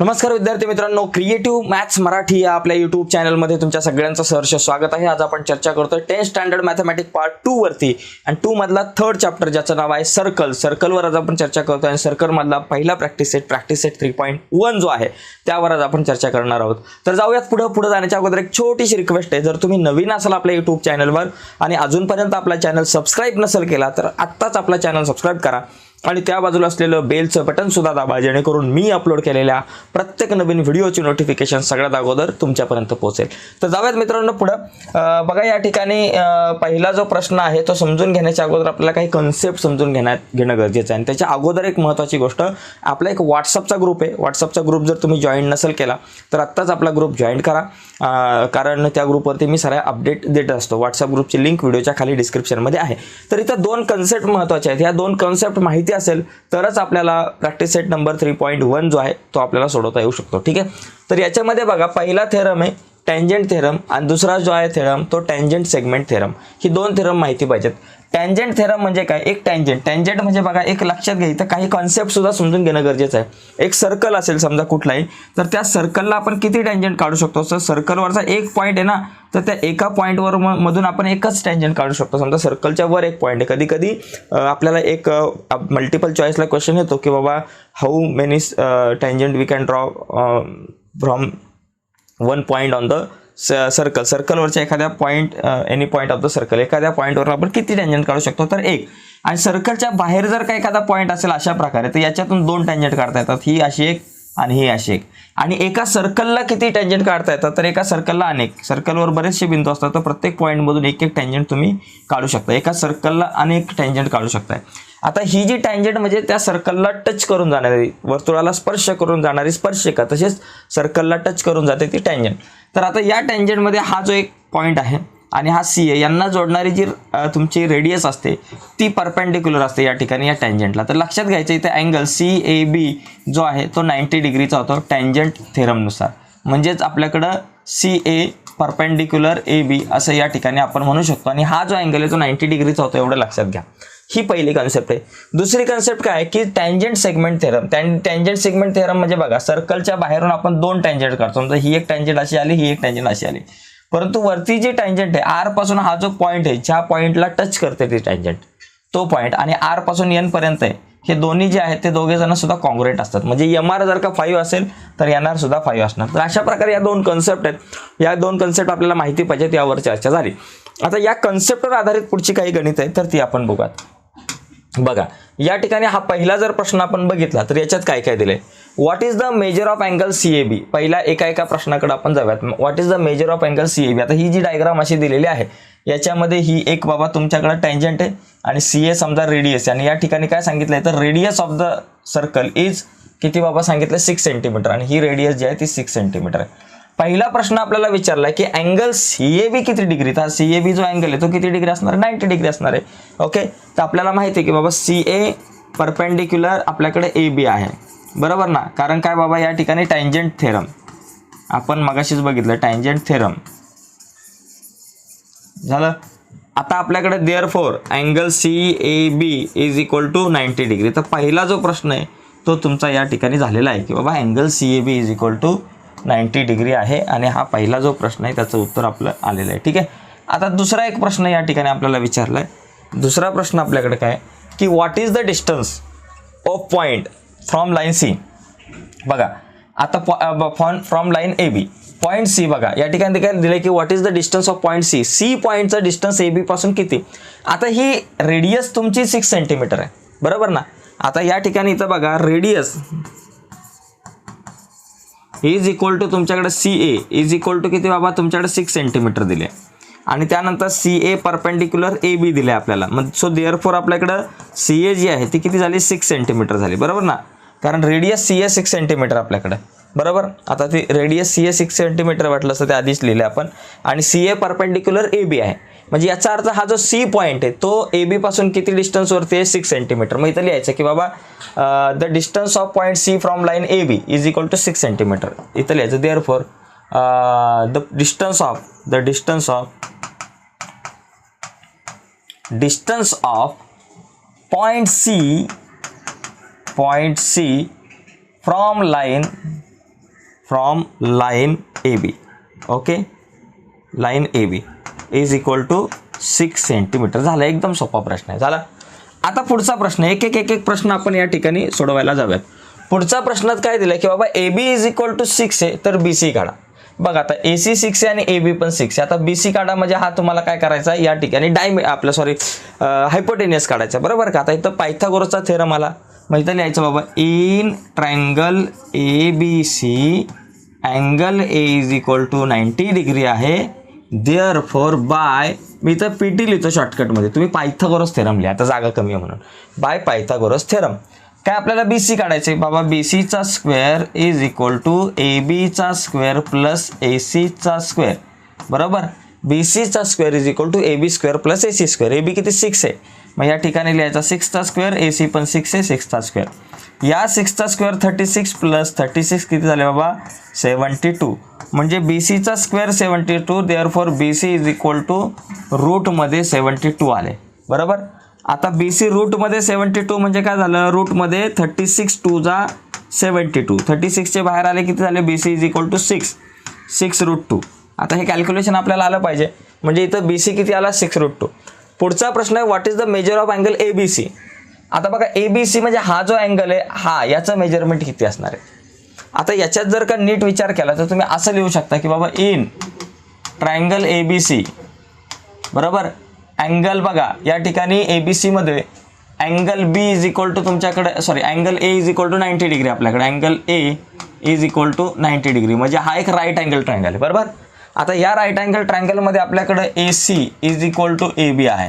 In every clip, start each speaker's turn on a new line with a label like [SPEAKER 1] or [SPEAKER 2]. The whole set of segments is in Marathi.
[SPEAKER 1] नमस्कार विद्यार्थी मित्रांनो क्रिएटिव्ह मॅथ्स मराठी या आपल्या युट्यूब चॅनलमध्ये तुमच्या सगळ्यांचं सहर्ष स्वागत आहे. आज आपण चर्चा करतोय tenth standard mathematic part two वरती. आणि टू मधला थर्ड चॅप्टर ज्याचं नाव आहे सर्कल सर्कलवर आज आपण चर्चा करतोय आणि सर्कल मधला पहिला practice set practice set three point one जो आहे त्यावर आज आपण चर्चा करणार आहोत. तर जाऊयात पुढे. पुढे जाण्याच्या अगोदर एक छोटीशी रिक्वेस्ट आहे. जर तुम्ही नवीन असाल आपल्या युट्यूब चॅनलवर आणि अजूनपर्यंत आपला चॅनल सबस्क्राईब नसेल केला तर आत्ताच आपला चॅनल सबस्क्राईब करा. आणि त्या बाजूला असलेलं बेलचं बटन सुद्धा दाबा जेणेकरून मी अपलोड केलेल्या प्रत्येक नवीन व्हिडिओची नोटिफिकेशन सगळ्यात अगोदर तुमच्यापर्यंत पोहोचेल. तर जाऊयात मित्रांनो पुढं. बघा या ठिकाणी पहिला जो प्रश्न आहे तो समजून घेण्याच्या अगोदर आपल्याला काही कन्सेप्ट समजून घेण्यात घेणं गरजेचं आहे. आणि त्याच्या अगोदर एक महत्त्वाची गोष्ट आपला एक व्हॉट्सअपचा ग्रुप आहे. व्हॉट्सअपचा ग्रुप जर तुम्ही जॉईन नसेल केला तर आत्ताच आपला ग्रुप जॉईन करा. कारण त्या ग्रुपवरती मी साऱ्या अपडेट देत असतो. व्हॉट्सअप ग्रुपची लिंक व्हिडिओच्या खाली डिस्क्रिप्शनमध्ये आहे. तर इथं दोन कन्सेप्ट महत्त्वाचे आहेत. ह्या दोन कन्सेप्ट माहिती असेल तरच आपल्याला practice set number three point one जो आहे तो आपल्याला सोडवता येऊ शकतो ठीक आहे? तर याच्यामध्ये बघा पहिला थेरम आहे टँजंट थेरम आणि दुसरा जो आहे थेरम तो टँजंट सेगमेंट थेरम ही दोन थेरम माहिती पाहिजेत. टँजंट थेरम म्हणजे काय? एक टँजंट टँजंट म्हणजे बघा एक लक्षात घ्या. इथं काही कॉन्सेप्ट सुद्धा समजून घेणं गरजेचं आहे. एक सर्कल असेल समजा कुठलाही तर त्या सर्कलला आपण किती टँजंट काढू शकतो? सर सर्कलवरचा एक पॉईंट आहे ना तर त्या एका पॉईंटवर मधून आपण एकच टँजंट काढू शकतो. समजा सर्कलच्या वर एक पॉईंट आहे. कधी कधी आपल्याला एक मल्टिपल चॉईसला क्वेश्चन येतो की बाबा how many tangent we can draw from one point on the circle सर्कलवरच्या एखाद्या point any point of the circle एखाद्या पॉईंटवर आपण किती टँजंट काढू शकतो? तर एक. आणि सर्कलच्या बाहेर जर का एखादा पॉईंट असेल अशा प्रकारे तर याच्यातून दोन टँजंट काढता येतात. ही अशी एक आणि ही अशी एक. आणि एका सर्कलला किती टँजंट काढता येतात? तर एका सर्कलला अनेक. सर्कलवर बरेचसे बिंदू असतात तर प्रत्येक पॉईंटमधून एक एक टँजंट तुम्ही काढू शकता. एका सर्कलला अनेक टँजंट काढू शकताय. आता ही जी टँजंट म्हणजे त्या सर्कलला टच करून जाणारी वर्तुळाला स्पर्श करून जाणारी स्पर्शिका तसेच सर्कलला टच करून जाते ती टँजंट तर आता या टँजंटमध्ये हा जो एक पॉईंट आहे आणि हा सी ए यांना जोडणारी जी तुमची रेडियस असते ती परपेंडिक्युलर असते या ठिकाणी या टँजंटला तर लक्षात घ्यायचं इथे अँगल सी ए बी जो आहे तो नाईंटी डिग्रीचा होतो टँजंट थेरमनुसार म्हणजेच आपल्याकडं C A perpendicular A B असं या ठिकाणी आपण म्हणू शकतो. आणि हा जो अँगल आहे तो नाईंटी डिग्रीचा होतो एवढं लक्षात घ्या. ही पहिली कन्सेप्ट आहे. दुसरी कन्सेप्ट काय आहे की tangent segment theorem tangent segment theorem म्हणजे बघा सर्कलच्या बाहेरून आपण दोन टँजंट काढतो. म्हणजे ही एक टँजंट अशी आली ही एक टँजंट अशी आली. परंतु वरती जी टँजंट आहे आरपासून हा जो पॉईंट आहे ज्या पॉईंटला टच करते ती टँजंट तो पॉईंट आणि आरपासून एन पर्यंत आहे हे दोन्ही जे आहेत ते दोघे जण सुद्धा कॉन्ग्रेट असतात. म्हणजे एम आर जर का फाईव्ह असेल तर एन आर सुद्धा फाईव्ह असणार. तर अशा प्रकारे या दोन कन्सेप्ट आहेत. या दोन कन्सेप्ट आपल्याला माहिती पाहिजेत यावर चर्चा झाली. आता या कन्सेप्टवर आधारित पुढची काही गणित आहे तर ती आपण बघूयात. बघा या ठिकाणी हा पहिला जर प्रश्न आपण बघितला तर याच्यात काय काय दिलंय? What is the measure of angle C A B पहिल्या एका एका प्रश्नाकडे आपण जाऊयात. What is the measure of angle C A B आता ही जी डायग्राम अशी दिलेली आहे याच्यामध्ये ही एक बाबा तुमच्याकडे टँजंट आहे आणि सी ए समजा रेडियस आणि या ठिकाणी काय सांगितलंय? तर radius of the circle is किती बाबा सांगितलं सिक्स सेंटीमीटर आणि ही रेडियस जी आहे ती सिक्स सेंटीमीटर आहे. पहिला प्रश्न आपल्याला विचारलाय की अँगल सी ए बी किती डिग्री तर सी ए बी जो अँगल आहे तो किती डिग्री असणार? आहे नाईन्टी डिग्री असणार आहे. ओके तर आपल्याला माहिती आहे की बाबा सी ए परपेंडिक्युलर आपल्याकडे ए बी आहे. बरोबर ना? कारण काय बाबा या ठिकाणी टँजंट थेरम आपण मगाशीच बघितलं टँजंट थेरम झालं? आता आपल्याकडे therefore angle C A B is equal to ninety degree तर पहिला जो प्रश्न आहे तो तुमचा या ठिकाणी झालेला आहे की बाबा angle C A B is equal to ninety degree आहे आणि हा पहिला जो प्रश्न आहे त्याचं उत्तर आपलं आलेलं आहे. ठीक आहे? आता दुसरा एक प्रश्न या ठिकाणी आपल्याला विचारला आहे दुसरा प्रश्न आपल्याकडे काय? की what is the distance of point from line C बघा आता फॉन from line A B point C बघा या ठिकाणी काय दिलं की what is the distance of point C C पॉईंटचं distance A B पासून किती? आता ही रेडियस तुमची सिक्स सेंटीमीटर आहे. बरोबर ना? आता या ठिकाणी इथं बघा रेडियस इज इक्वल टू तुमच्याकडे C A is equal to किती बाबा? तुमच्याकडे सिक्स सेंटीमीटर दिले. आणि त्यानंतर C A perpendicular A B दिले आपल्याला. मग सो देअर फोर आपल्याकडं सी ए जी आहे ती किती झाली? सिक्स सेंटीमीटर झाली. बरोबर ना? कारण radius C A six centimeter आपल्याकडे. बरोबर? आता ती radius C A six centimeter वाटलं असं ते आधीच लिहिलं आपण. आणि सी ए परपेंडिक्युलर ए बी आहे. म्हणजे याचा अर्थ हा जो सी पॉईंट आहे तो ए बी पासून किती डिस्टन्सवरती आहे? सिक्स सेंटीमीटर मग इथं लिहायचं की बाबा the distance of point C from line A B is equal to six centimeter इथं लिहायचं therefore the distance of the distance of distance of point C point C from line from line A B okay line A B is equal to six centimeter झाला एकदम सोपा प्रश्न आहे. झाला? आता पुढचा प्रश्न एक एक एक एक प्रश्न आपण या ठिकाणी सोडवायला जाऊयात. पुढचा प्रश्नात काय दिलं की बाबा A B is equal to six आहे तर बी सी काढा. बघा आता ए सी सिक्स आहे आणि ए बी पण सिक्स आहे. आता बी सी काढा म्हणजे हा तुम्हाला काय करायचा? या ठिकाणी डायमे आपलं सॉरी हायपोटेनियस काढायचा. बरोबर का? आता इथं पायथागोरसचा थेरम आला. म्हणजे तर लिहायचं बाबा in triangle A B C angle A is equal to ninety degree आहे. देअर फोर बाय मी तर पी टी लिहितो शॉर्टकटमध्ये तुम्ही पायथागोरस थेरम लिहा. आता जागा कमी आहे म्हणून. बाय पायथागोरस थेरम काय आपल्याला बी सी काढायचे बाबा बी सीचा square is equal to A बीचा स्क्वेअर प्लस ए सीचा स्क्वेअर बरोबर? बी सीचा square is equal to A B square plus A C square A B किती? सिक्स आहे. मग या ठिकाणी लिहायचा सिक्सचा स्क्वेअर ए सी पण सिक्स आहे सिक्सचा स्क्वेअर या सिक्सचा square thirty six plus thirty six किती झाले बाबा? सेवन्टी टू म्हणजे बी सीचा square seventy two therefore B C is equal to रूटमध्ये seventy two आले. बरोबर? आता बी सी रूटमध्ये सेवन्टी टू म्हणजे काय झालं? रूटमध्ये थर्टी सिक्स टू जा सेवन्टी टू थर्टी सिक्सचे बाहेर आले किती झाले? B C is equal to six six root two आता हे कॅल्क्युलेशन आपल्याला आलं पाहिजे. म्हणजे इथं बी सी किती आला? सिक्स रूट टू पुढचा प्रश्न आहे what is the measure of angle A B C आता बघा ए बी सी म्हणजे हा जो अँगल आहे हा याचं मेजरमेंट किती असणार आहे? आता याच्यात जर का नीट विचार केला तर तुम्ही असं लिहू शकता की बाबा in triangle A B C बरोबर? अँगल बघा या ठिकाणी ए बी सीमध्ये angle B is equal to तुमच्याकडे sorry angle A is equal to ninety degree आपल्याकडे. Angle A is equal to ninety degree म्हणजे हा एक राईट अँगल ट्रायंगल आहे बरोबर? आता या राईट अँगल ट्रँगलमध्ये आपल्याकडे A C is equal to A B आहे.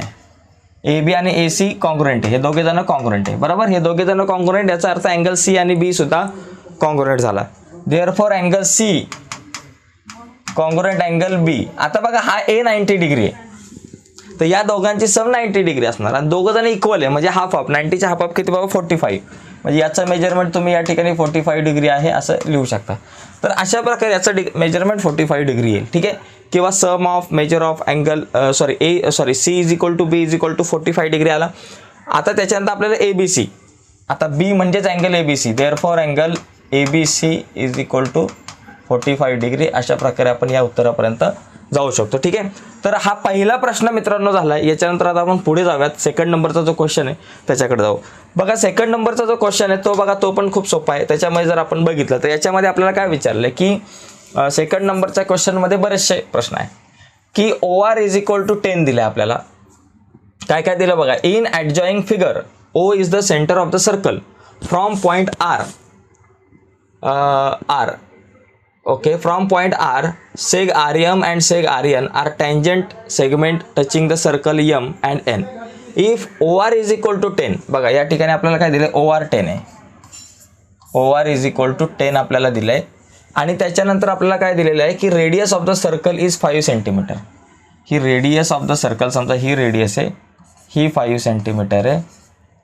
[SPEAKER 1] ए बी आणि ए सी कॉन्ग्रुएंट आहे. हे दोघे जण कॉन्ग्रुएंट आहे. बरोबर? हे दोघे जण कॉन्ग्रुएंट याचा अर्थ अँगल सी आणि बी सुद्धा कॉन्ग्रुएंट झाला. Therefore angle C congruent angle B आता बघा हा ए नाईन्टी डिग्री आहे. तर या दोघांची सम नाईन्टी डिग्री असणार. आणि दोघं जण इक्वल आहे. म्हणजे हाफ हाफ नाईन्टीच्या हाफ हाफ किती बाबा? फोर्टी फाईव्ह म्हणजे याचं मेजरमेंट तुम्ही या ठिकाणी फोर्टी फाईव्ह डिग्री आहे असं लिहू शकता. तर अशा प्रकारे याचं the measurement forty five degree येईल. ठीक आहे? किंवा sum of measure of angle sorry A sorry C is equal to B is equal to forty five degree आला. आता त्याच्यानंतर आपल्याला ए बी सी आता बी म्हणजेच angle A B C therefore angle A B C is equal to forty five degree अशा प्रकारे आपण या उत्तरापर्यंत जाऊ शकतो. ठीक आहे? तर हा पहिला प्रश्न मित्रांनो झाला याच्यानंतर आता आपण पुढे जाऊयात. सेकंड नंबरचा जो क्वेश्चन आहे त्याच्याकडे जाऊ. बघा सेकंड नंबरचा जो क्वेश्चन आहे तो बघा तो पण खूप सोपा आहे. त्याच्यामध्ये जर आपण बघितलं तर याच्यामध्ये आपल्याला काय विचारलं की सेकंड नंबरच्या क्वेश्चनमध्ये बरेचसे प्रश्न आहे की O R is equal to ten दिलं आपल्याला. काय काय दिलं बघा? In adjoining figure O is the centre of the circle from point R R okay from point r seg rm and seg rn are tangent segment touching the circle m and n. If or is equal to 10 बघा या ठिकाणी आपल्याला काय दिलं ओ आर टेन आहे. O R is equal to ten आपल्याला दिलं आहे आणि त्याच्यानंतर आपल्याला काय दिलेलं आहे? की radius of the circle is five centimeter he radius of the circle समजा ही रेडियस आहे ही फाईव्ह सेंटीमीटर आहे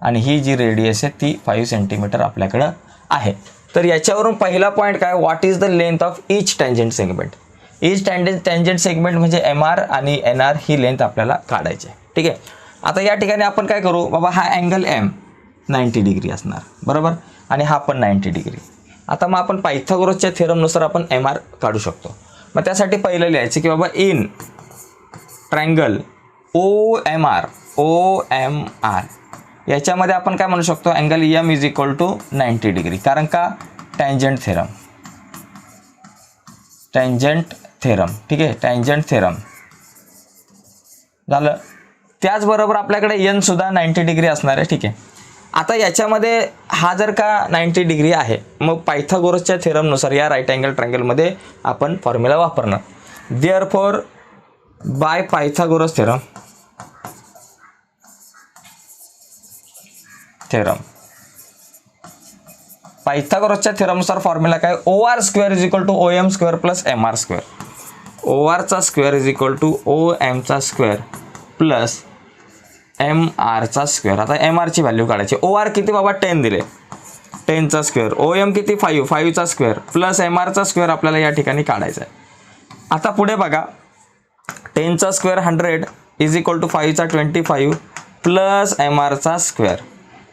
[SPEAKER 1] आणि ही जी रेडियस आहे ती फाईव्ह सेंटीमीटर आपल्याकडं आहे. तर याच्यावरून पहिला पॉईंट काय? What is the length of each tangent segment each tangent tangent segment म्हणजे एम आर आणि एन आर ही लेंथ आपल्याला काढायची आहे. ठीक आहे? आता या ठिकाणी आपण काय करू? बाबा हा अँगल एम नाईन्टी डिग्री असणार. बरोबर? आणि हा पण नाईन्टी डिग्री आता मग आपण पायथागोरसच्या थेरमनुसार आपण एम आर काढू शकतो. मग त्यासाठी पहिलं लिहायचं की बाबा in triangle O M R O M R याच्यामध्ये आपण काय म्हणू शकतो? Angle M is equal to ninety degree कारण का? टँजंट थेरम टँजंट थेरम ठीक आहे? टँजंट थेरम झालं? त्याचबरोबर आपल्याकडे यन सुद्धा नाईन्टी डिग्री असणार आहे. ठीक आहे? आता याच्यामध्ये हा जर का नाईन्टी डिग्री आहे मग पायथागोरसच्या थेरमनुसार या राईट अँगल ट्रँगलमध्ये आपण फॉर्म्युला वापरणार. Therefore by Pythagoras theorem theorem पायथागोरसच्या थेरमनुसार फॉर्म्युला काय? O R square is equal to O M square plus M R square O आरचा square is equal to O एमचा square plus M आरचा स्क्वेअर आता एम आरची व्हॅल्यू काढायची. ओ आर किती बाबा? टेन दिले. टेनचा स्क्वेअर ओ एम किती? फाईव्ह फाईव्हचा स्क्वेअर प्लस एम आरचा स्क्वेअर आपल्याला या ठिकाणी काढायचा आहे. आता पुढे बघा. टेनचा square hundred is equal to फाईव्हचा twenty five plus M आरचा स्क्वेअर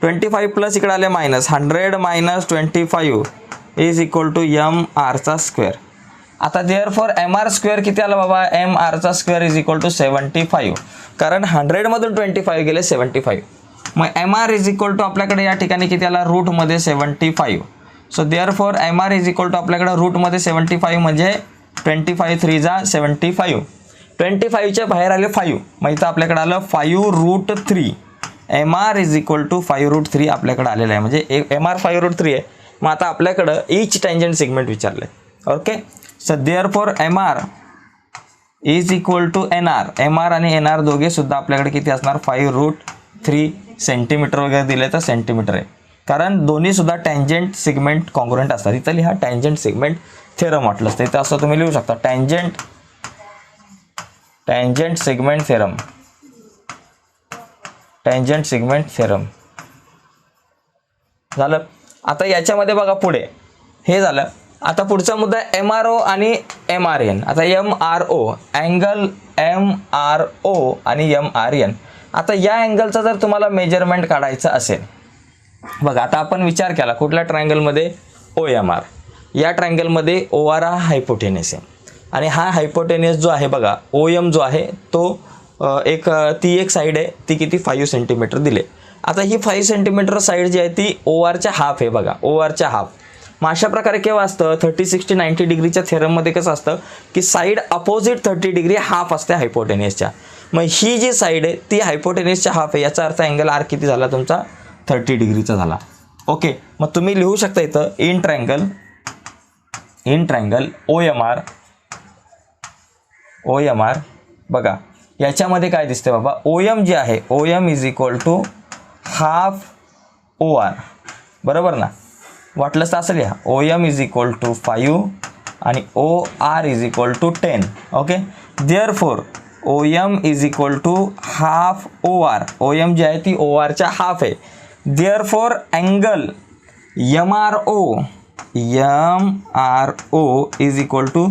[SPEAKER 1] ट्वेंटी फाईव्ह प्लस इकडे आले minus. Hundred minus twenty five is equal to M आरचा square आता there for M R square किती आला बाबा? M आरचा square is equal to seventy five कारण हंड्रेडमधून ट्वेंटी फाईव्ह गेले सेवन्टी फाईव्ह मग M R is equal to आपल्याकडे या ठिकाणी किती आला? रूटमध्ये seventy five so therefore for M R is equal to आपल्याकडे रूटमध्ये सेवन्टी फाईव्ह म्हणजे ट्वेंटी फाईव्ह थ्री जा सेवन्टी फाईव्ह ट्वेंटी फाईव्हच्या बाहेर आले फाईव्ह मग इथं आपल्याकडे आलं five root three M R is equal to five root three आपल्याकडे आलेलं आहे. म्हणजे M R five root three आहे. मग आता आपल्याकडं इच टँजंट सेगमेंट विचारलं आहे okay so there for M R is equal to N R M R आणि एन आर दोघे सुद्धा आपल्याकडे किती असणार? फाईव्ह रूट थ्री सेंटीमीटर वगैरे दिले तर सेंटीमीटर आहे. कारण दोन्हीसुद्धा टँजंट सिगमेंट कॉन्ग्रुएंट असतात. इथं लिहा टँजंट सिगमेंट थेरम वाटलं असतं इथं असं तुम्ही लिहू शकता. Tangent tangent segment theorem tangent segment theorem झालं? आता याच्यामध्ये बघा पुढे. हे झालं. आता पुढचा मुद्दा एम आर ओ आणि एम आर एन आता M R O angle M R O आणि एम आर एन आता या अँगलचा जर तुम्हाला मेजरमेंट काढायचं असेल बघा आता आपण विचार केला कुठल्या ट्रायंगलमध्ये ओ एम आर या ट्रायंगलमध्ये ओ आर हा हायपोटेनियस आहे. आणि हा हायपोटेनियस जो आहे बघा ओ एम जो आहे तो एक ती एक साईड आहे ती किती? फाईव्ह सेंटीमीटर दिले. आता ही फाईव्ह सेंटीमीटर साईड जी आहे ती ओ आरच्या हाफ आहे बघा ओ आरच्या हाफ मग अशा प्रकारे केव्हा असतं? थर्टी सिक्स्टी नाईन्टी डिग्रीच्या थेरममध्ये कसं असतं? की side opposite thirty degree half असते हायपोटेनियसच्या मग ही जी साईड आहे ती हायपोटेनियसच्या हाफ आहे. याचा अर्थ अँगल आर किती झाला तुमचा? थर्टी डिग्रीचा झाला. ओके मग तुम्ही लिहू शकता इथं in triangle in triangle O M R O M R बघा. याच्यामध्ये काय दिसते बाबा? ओ एम जे आहे O M is equal to half O R बरोबर ना? वाटलंच तर असं लिहा O M is equal to five आणि O R is equal to ten okay therefore O M is equal to half O R O M जी आहे ती ओ आरच्या हाफ आहे. Therefore angle M R O M R O is equal to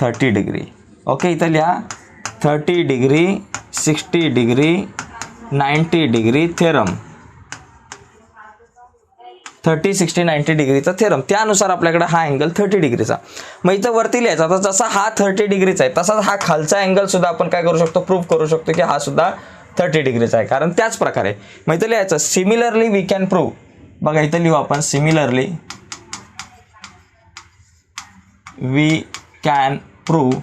[SPEAKER 1] thirty degree okay इथं लिहा. Thirty degree sixty degree ninety degree theorem thirty sixty ninety डिग्रीचा थेरम त्यानुसार आपल्याकडे हा अँगल थर्टी डिग्रीचा मग इथं वरती लिहायचा. तर जसा हा थर्टी डिग्रीचा आहे तसाच हा खालचा अँगलसुद्धा आपण काय करू शकतो? प्रूव्ह करू शकतो की हा सुद्धा थर्टी डिग्रीचा आहे. कारण त्याच प्रकारे मग इथं लिहायचं सिमिलरली वी कॅन प्रूव्ह बघा इथं लिहू आपण similarly we can prove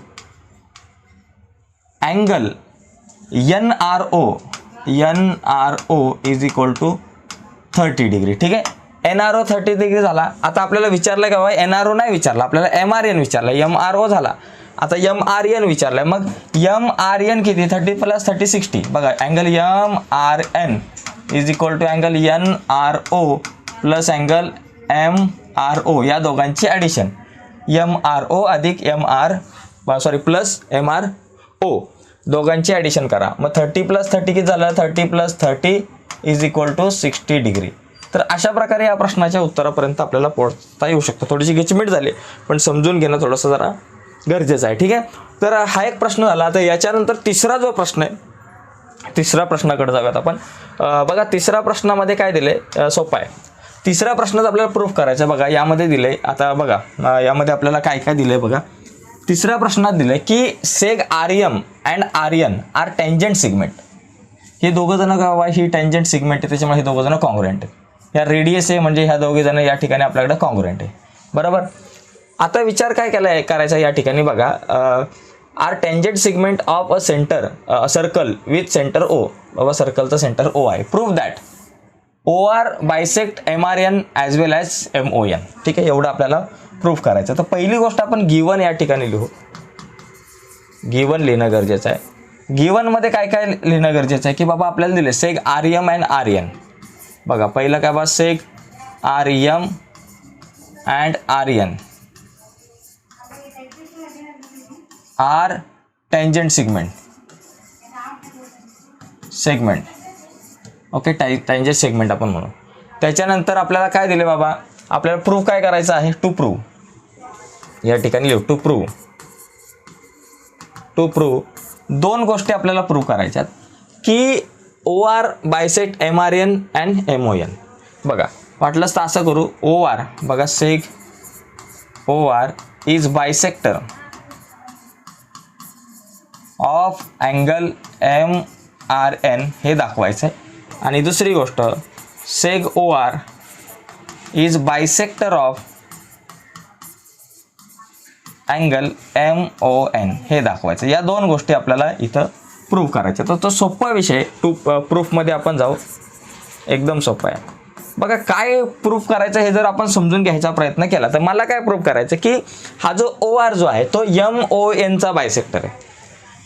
[SPEAKER 1] angle N R O N R O is equal to thirty degree ठीक आहे? N R O thirty degree झाला. आता आपल्याला विचारलं का बाबा एन आर ओ नाही विचारला. आपल्याला एम आर एन विचारलं एम आर ओ झाला. आता एम आर एन विचारलं मग एम आर एन किती? थर्टी प्लस थर्टी सिक्स्टी बघा angle M R N is equal to angle N R O plus angle M R O या दोघांची ॲडिशन एम आर ओ अधिक M R sorry plus M R O दोघांची ॲडिशन करा. मग थर्टी प्लस थर्टी किती झालं? Thirty plus thirty is equal to sixty degree तर अशा प्रकारे या प्रश्नाच्या उत्तरापर्यंत आपल्याला पोहोचता येऊ शकतं. थोडीशी गिचमीट झाली पण समजून घेणं थोडंसं जरा गरजेचं आहे. ठीक आहे? तर हा एक प्रश्न झाला. तर याच्यानंतर तिसरा जो प्रश्न आहे तिसरा प्रश्नाकडे जाऊयात आपण. बघा तिसऱ्या प्रश्नामध्ये काय दिले सोपा आहे. तिसऱ्या प्रश्नात आपल्याला प्रूफ करायचा आहे. बघा यामध्ये दिले आता बघा यामध्ये आपल्याला काय काय दिलं आहे बघा. तिसऱ्या प्रश्नात दिलं की seg R M and R N are tangent segment हे दोघं जण गाव आहे ही टेंजंट सिगमेंट आहे त्याच्यामुळे हे दोघं जण कॉन्ग्रुएंट आहेत या रेडियस आहे म्हणजे ह्या दोघे जण या ठिकाणी आपल्याकडे कॉन्ग्रुएंट आहे. बरोबर? आता विचार काय केला आहे करायचा या ठिकाणी बघा. Are tangent segment of a center circle with center O बाबा सर्कलचं सेंटर ओ आहे. Prove that O R bisect M R N as well as M O N ठीक आहे? एवढं आपल्याला प्रूफ करायचं. तर पहिली गोष्ट आपण गिवन या ठिकाणी लिहू. गिवन लिहिणं गरजेचं आहे. गिवनमध्ये काय काय लिहिणं गरजेचं आहे? की बाबा आपल्याला दिले seg R M and R N बघा पहिलं काय बा seg R M and R N are tangent segment segment okay tie tangent segment आपण म्हणू. त्याच्यानंतर आपल्याला काय दिले बाबा? आपल्याला प्रूफ काय करायचं आहे? टू प्रूव्ह या ठिकाणी लिहू. टू प्रूव्ह टू प्रूव्ह दोन गोष्टी आपल्याला प्रूव्ह करायच्यात की O R bisect M R N and M O N बघा वाटलंच तर असं करू. ओ आर बघा seg O R is bisector of angle M R N हे दाखवायचं आहे आणि दुसरी गोष्ट seg O R is bisector of angle M O N हे दाखवायचं. या दोन गोष्टी आपल्याला इथं प्रूव्ह करायच्या. तर तो सोपा विषय टू प्रूफमध्ये आपण जाऊ. एकदम सोपा आहे. बघा काय प्रूफ करायचं हे जर आपण समजून घ्यायचा प्रयत्न केला तर मला काय प्रूफ करायचं की हा जो ओ आर जो आहे तो एम ओ एनचा बायसेक्टर आहे.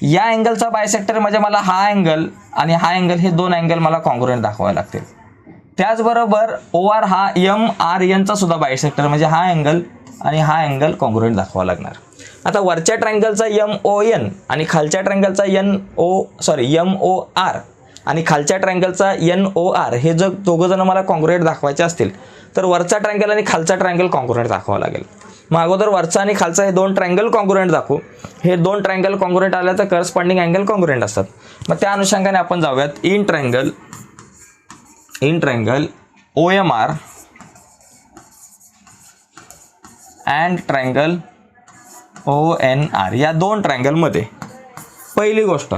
[SPEAKER 1] या अँगलचा बायसेक्टर म्हणजे मला हा अँगल आणि हा अँगल हे दोन अँगल मला कॉन्ग्रुएंट दाखवावे लागतील. त्याचबरोबर ओ आर हा यम आर एनचा सुद्धा बायसेक्टर म्हणजे हा अँगल आणि हा अँगल कॉन्ग्रुएंट दाखवावा लागणार. आता वरच्या ट्रँगलचा यम ओ एन आणि खालच्या ट्रँगलचा N O sorry M O R आणि खालच्या ट्रँगलचा एन ओ आर हे जर दोघं जण मला कॉन्ग्रुएंट दाखवायचे असतील तर वरचा ट्रँगल आणि खालचा ट्रँगल कॉन्क्रेट दाखवावा लागेल. मग अगोदर वरचा आणि खालचा हे दोन ट्रँगल कॉन्ग्रुएंट दाखवू. हे दोन ट्रँगल कॉन्ग्रुएंट आल्या तर करस्पॉन्डिंग अँगल कॉन्ग्रुएंट असतात. मग त्या अनुषंगाने आपण जाऊयात. In triangle in triangle O M R and triangle O N R या दोन ट्रँगलमध्ये पहिली गोष्ट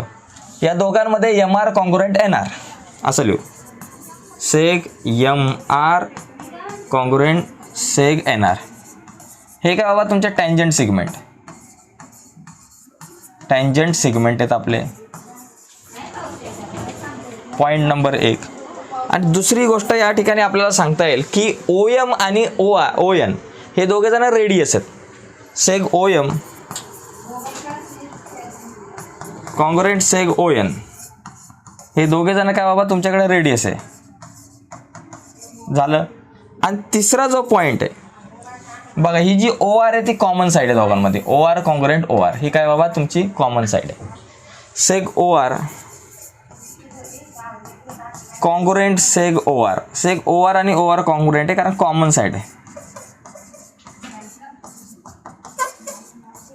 [SPEAKER 1] या दोघांमध्ये M R congruent N R असं लिहू. Seg M R congruent seg N R हे काय बाबा तुमचे टँजंट सिगमेंट टँजंट सिगमेंट आहेत आपले. पॉईंट नंबर एक. आणि दुसरी गोष्ट या ठिकाणी आपल्याला सांगता येईल की ओ एम आणि ओ आ ओ एन हे दोघे जण रेडियस आहेत. Seg O M congruent seg O N हे दोघे जण काय बाबा तुमच्याकडे रेडियस आहे. झालं. आणि तिसरा जो पॉईंट आहे बघा ही जी ओ आर आहे ती कॉमन साईड आहे दोघांमध्ये. O R congruent O R ही काय बाबा तुमची कॉमन साईड आहे. Seg O R congruent seg O R seg O R आणि ओ आर कॉन्ग्रुएंट आहे कारण कॉमन साईड आहे.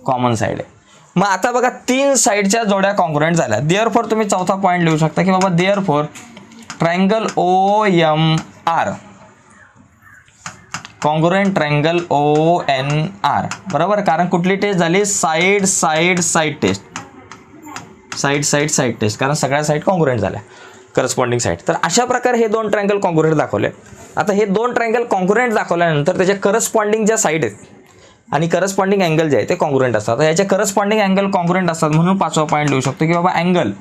[SPEAKER 1] कॉमन साईड आहे. मग आता बघा तीन साईडच्या जोड्या कॉन्ग्रुएंट झाल्या. देअर फोर तुम्ही चौथा पॉईंट लिहू शकता की बाबा therefore triangle O M R congruent triangle O N R बरोबर? कारण कुठली टेस्ट झाली? Side side side test side side side test कारण सगळ्या साईड कॉन्ग्रुएंट झाल्या. करस्पॉन्डिंग साईड तर अशा प्रकारे हे दोन ट्रँगल कॉन्ग्रुएंट दाखवले. आता हे दोन ट्रँगल कॉन्ग्रुएंट दाखवल्यानंतर त्याच्या करस्पॉन्डिंग ज्या साईड आहेत आणि करस्पॉन्डिंग अँगल जे आहे ते कॉन्ग्रुएंट असतात. याचे करस्पॉन्डिंग अँगल कॉन्क्रेंट असतात म्हणून पाचवा पॉईंट लिहू शकतो की बाबा अँगल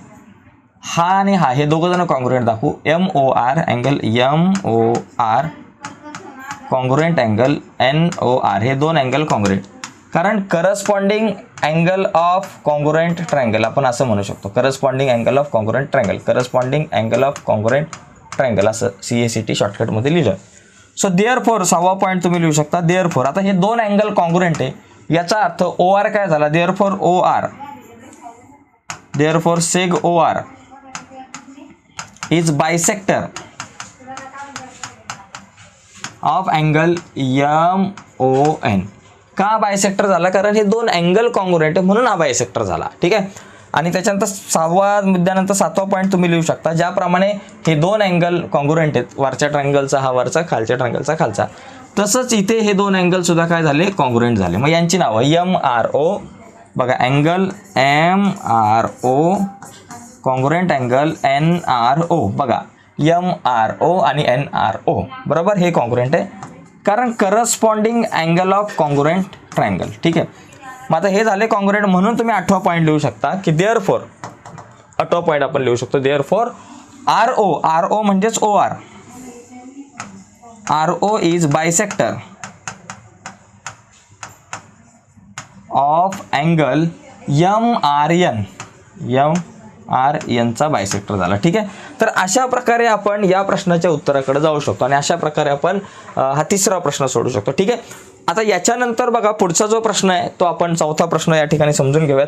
[SPEAKER 1] हा आणि हा हे दोघं जण कॉन्ग्रुएंट दाखवू. M O R angle M O R congruent angle N O R हे दोन अँगल कॉन्ग्रुएंट कारण corresponding angle of congruent triangle आपण असं म्हणू शकतो. Corresponding angle of congruent triangle corresponding angle of congruent triangle असं सी ए सी टी शॉर्टकटमध्ये लिहिलं सो देअर फोर सहावा पॉईंट तुम्ही लिहू शकता. देअर फोर आता हे दोन अँगल कॉन्ग्रुएंट आहे. याचा अर्थ ओ आर काय झाला? Therefore O R therefore seg O R is bisector of angle M O N का बायसेक्टर झाला? कारण हे दोन अँगल कॉन्ग्रुएंट आहे म्हणून हा बायसेक्टर झाला. ठीक आहे? आणि त्याच्यानंतर सहावा मुद्द्यानंतर सातवा पॉईंट तुम्ही लिहू शकता ज्याप्रमाणे हे दोन अँगल कॉन्ग्रुएंट आहेत. वरच्या ट्रँगलचा हा वरचा खालच्या ट्रँगलचा खालचा. तसंच इथे हे दोन अँगल सुद्धा काय झाले? कॉन्ग्रुएंट झाले. मग यांची नावं एम आर ओ बघा angle M R O congruent angle N R O बघा एम आर ओ आणि एन आर ओ बरोबर? हे कॉन्ग्रुएंट आहे. कारण corresponding angle of congruent triangle ठीक आहे? मग आता हे झाले कॉन्ग्रुएंट म्हणून तुम्ही आठवा पॉईंट लिहू शकता की देअर फोर आठवा पॉईंट आपण लिहू शकतो. Therefore R O R O म्हणजेच O R R O is bisector of angle M R N M R एनचा bisector झाला. ठीक आहे? तर अशा प्रकारे आपण या प्रश्नाच्या उत्तराकडे जाऊ शकतो आणि अशा प्रकारे आपण हा तिसरा प्रश्न सोडू शकतो. ठीक आहे? आता याच्यानंतर बघा पुढचा जो प्रश्न आहे तो आपण चौथा प्रश्न या ठिकाणी समजून घेऊयात.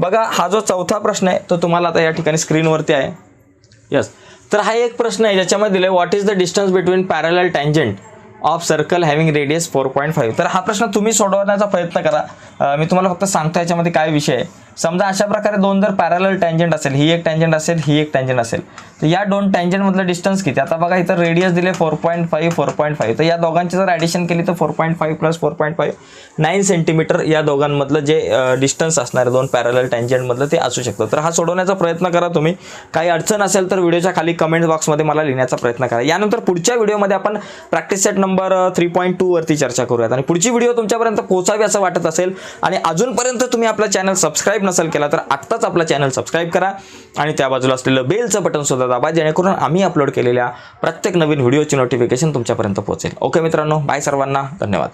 [SPEAKER 1] बघा हा जो चौथा प्रश्न आहे तो तुम्हाला आता या ठिकाणी स्क्रीनवरती आहे. यस तर हा एक प्रश्न आहे ज्याच्यामध्ये दिलं what is the distance between parallel tangent of circle having radius four point five तर हा प्रश्न तुम्ही सोडवण्याचा प्रयत्न करा. मी तुम्हाला फक्त सांगतो याच्यामध्ये काय विषय आहे. समजा अशा प्रकारे दोन जर पॅरल टँजंट असेल ही एक टँजंट असेल ही एक टँजंट असेल तर या दोन टँजंटमधलं डिस्टन्स किती? आता बघा इथं रेडियस दिले four point five four point five तर या दोघांची जर ॲडिशन केली तर four point five plus four point five nine centimetre या दोघांमधलं जे डिस्टन्स असणार दोन पॅरल टँजंटमधलं ते असू शकतं. तर हा सोडवण्याचा प्रयत्न करा तुम्ही. काही अडचण असेल तर व्हिडिओच्या खाली कमेंट बॉक्समध्ये मला लिहिण्याचा प्रयत्न करा. यानंतर पुढच्या व्हिडिओमध्ये आपण practice set number three point टूवरती चर्चा करूयात. आणि पुढची व्हिडिओ तुमच्यापर्यंत पोहोचावी असं वाटत असेल आणि अजूनपर्यंत तुम्ही आपला चॅनल सबस्क्राईब नसाल केला तर आत्ताच आपला चॅनल सबस्क्राईब करा आणि त्या बाजूला असलेलं बेलचं बटन सुद्धा दाबा जेणेकरून आम्ही अपलोड केलेल्या प्रत्येक नवीन व्हिडिओची नोटिफिकेशन तुमच्यापर्यंत पोहोचेल. ओके मित्रांनो बाय सर्वांना. धन्यवाद.